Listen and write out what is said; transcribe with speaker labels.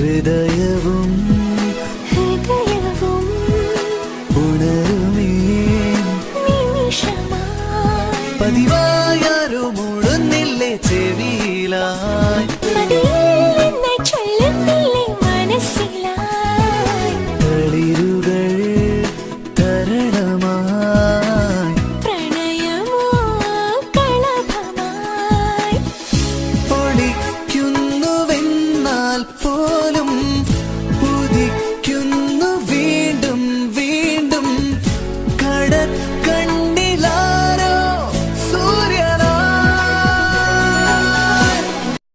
Speaker 1: ഹൃദയവും
Speaker 2: ഹൃദയവും
Speaker 1: ഉണരുമേ. പതിവായാരോ മുഴുന്നില്ലേ ചെവിയിലായി?
Speaker 2: മനസ്സിലായി?
Speaker 1: തളിരുകൾ തരണമായി. പോലും